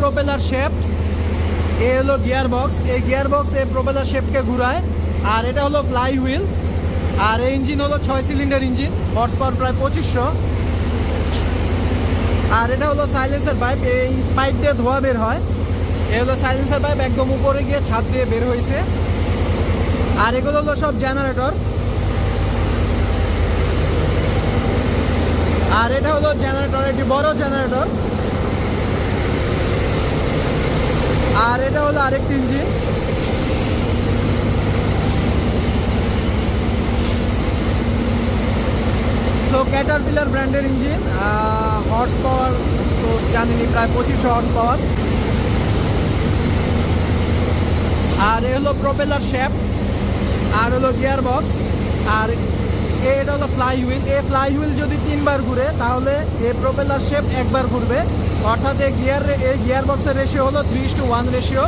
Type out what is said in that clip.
Propeller shape এ হলো gear box এই গিয়ার বক্স এই প্রোপেলার শেপকে ঘুরায়। আর এটা হলো ফ্লাই হুইল আর এই ইঞ্জিন হলো ছয় সিলিন্ডার ইঞ্জিন হর্স পাওয়ার প্রায় পঁচিশশো। আর এটা হলো সাইলেন্সার পাইপ এই পাইপ দিয়ে ধোয়া বের হয়। এ হলো সাইলেন্সার পাইপ একদম উপরে গিয়ে ছাদ দিয়ে বের হয়েছে আর এগুলো হলো সব জেনারেটর আর এটা হলো জেনারেটর একটি বড় জেনারেটর আর এটা হলো আরেকটি ইঞ্জিন সো ক্যাটারপিলার ব্র্যান্ডের ইঞ্জিন হর্স পাওয়ার তো জানেনি প্রায় পঁচিশশো হর্স পাওয়ার আর এ হলো প্রোপেলার শেপ আর হলো গিয়ার বক্স আর ফ্লাই হুইল এ ফ্লাই হুইল যদি তিনবার ঘুরে, তাহলে এ প্রোপেলার শেপ একবার ঘুরবে। অর্থাৎ এই গিয়ার এই গিয়ার বক্সের রেশিও হলো থ্রি টু ওয়ান রেশিও